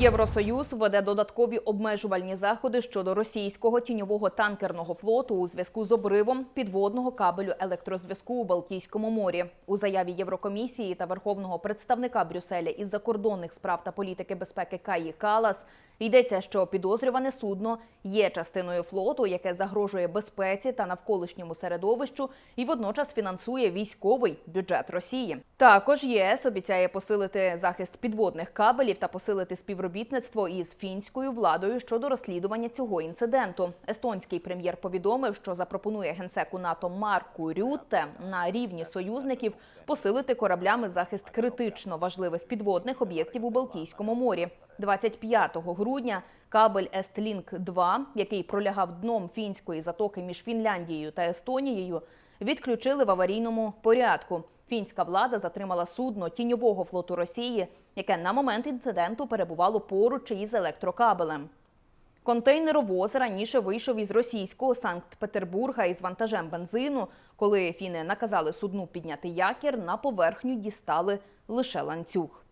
Євросоюз веде додаткові обмежувальні заходи щодо російського тіньового танкерного флоту у зв'язку з обривом підводного кабелю електрозв'язку у Балтійському морі. У заяві Єврокомісії та верховного представника Брюсселя із закордонних справ та політики безпеки Каї Калас йдеться, що підозрюване судно є частиною флоту, яке загрожує безпеці та навколишньому середовищу, і водночас фінансує військовий бюджет Росії. Також ЄС обіцяє посилити захист підводних кабелів та посилити співробітництво із фінською владою щодо розслідування цього інциденту. Естонський прем'єр повідомив, що запропонує генсеку НАТО Марку Рютте на рівні союзників посилити кораблями захист критично важливих підводних об'єктів у Балтійському морі. 25 грудня кабель Естлінк 2 який пролягав дном фінської затоки між Фінляндією та Естонією, відключили в аварійному порядку. Фінська влада затримала судно тіньового флоту Росії, яке на момент інциденту перебувало поруч із електрокабелем. Контейнеровоз раніше вийшов із російського Санкт-Петербурга із вантажем бензину. Коли фіни наказали судну підняти якір, на поверхню дістали лише ланцюг.